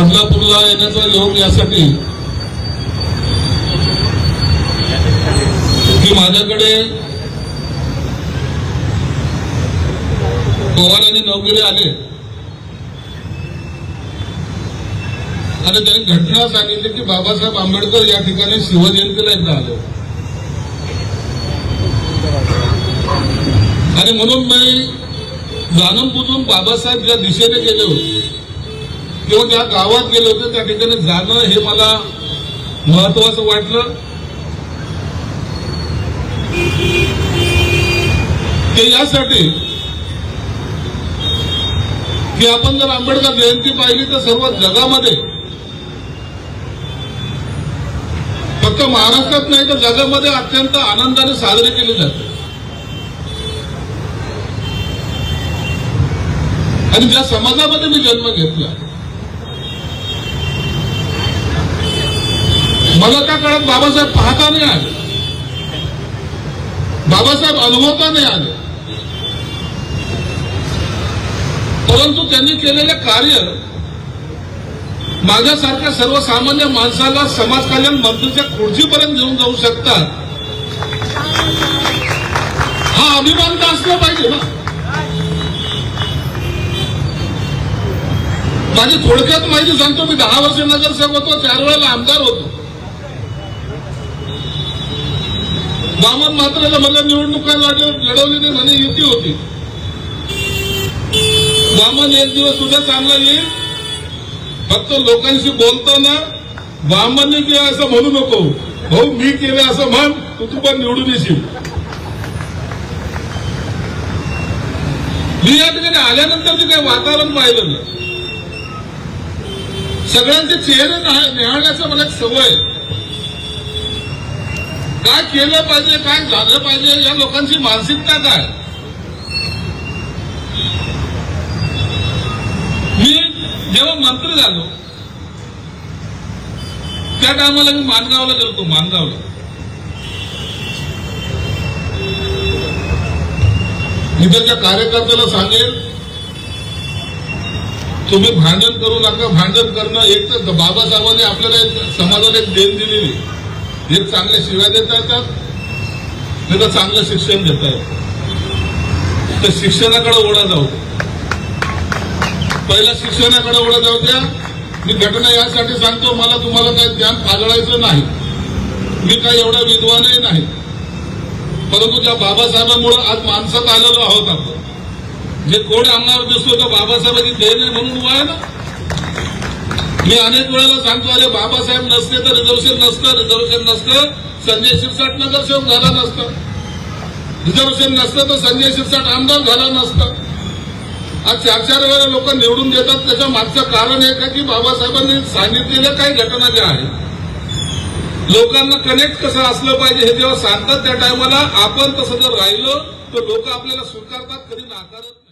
बदलापूरला येण्याचा योग यासाठी. की माझ्याकडे पवार आणि नवगिरे आले. आणि त्यांनी घटना सांगितली की बाबासाहेब आंबेडकर या ठिकाणी शिवजयंतीला एकदा आले. आणि म्हणून मी जाणून बुजून बाबासाहेब ज्या दिशेने गेले होते किंवा ज्या गावात गेले होते त्या ठिकाणी जाणं हे मला महत्वाचं वाटलं. ते यासाठी की आपण जर आंबेडकर जयंती पाहिली तर सर्व जगामध्ये फक्त महाराष्ट्रात नाही तर जगामध्ये अत्यंत आनंदाने साजरी केली जाते. आणि ज्या समाजामध्ये मी जन्म घेतला मला त्या काळात बाबासाहेब पाहता नाही आले? बाबासाहेब अनुभवता नाही आले. परंतु त्यांनी केलेले कार्य माझ्यासारख्या सर्वसामान्य माणसाला समाज कल्याण मंत्रीच्या खुर्चीपर्यंत घेऊन जाऊ शकतात. हा अभिमान तर असला पाहिजे ना. माझी थोडक्यात माहिती सांगतो मी दहा वर्ष नगरसेवक होतो चार वेळेला आमदार होतो. वामन मात्र मला निवडणुका लढ- लढवली नाही म्हणे युती होती. वामन एक दिवस तुझा चांगला येईल. फक्त लोकांशी बोलताना वामनने केलं असं म्हणू नको. भाऊ मी केलं असं म्हण तू तू पण निवडून येशील. मी या ठिकाणी आल्यानंतर मी काही वातावरण पाहिलं नाही. सगळ्यांचे चेहरे निहाळण्याचं मला एक सवय आहे. काय केलं पाहिजे काय झालं पाहिजे या लोकांची मानसिकता काय? मी जेव्हा मंत्री झालो त्या टायमाला मी मानगावला गेलो मानगावला इथं कार्यकर्त्याला सांगेल तुम्ही भांडण करू नका भांडण करणं एक तर बाबासाहेबांनी आपल्याला एक समाजाला एक देण दिलेली जे चांगल्या शिव्या देता येतात नाही तर चांगलं शिक्षण देता येतं. तर शिक्षणाकडे ओढा जाऊ पहिल्या शिक्षणाकडे ओढा जाऊ द्या. मी घटना यासाठी सांगतो मला तुम्हाला काही ज्ञान पाजळायचं नाही. मी काही एवढा विद्वानही नाही. परंतु त्या बाबासाहेबांमुळे आज माणसात आलेलो आहोत आपण. जे कोण अंगावर दिसतो तो बाबासाहेबांची देण म्हणून उभा आहे ना. मी अनेक वेळेला सांगतो अरे बाबासाहेब नसते तर रिझर्वेशन नसतं रिझर्वेशन नसतं. संजय शिरसाट नगरसेवक झाला नसतं. रिझर्वेशन नसतं तर संजय शिरसाट आमदार झाला नसतं. आज चार चार वेळा लोक निवडून देतात. त्याच्या मागचं कारण हे का की बाबासाहेबांनी सांगितलेल्या काही घटना ज्या आहेत लोकांना कनेक्ट कसं असलं पाहिजे हे जेव्हा सांगतात त्या टायमाला आपण तसं जर राहिलो तर लोक आपल्याला स्वीकारतात कधी नाकारत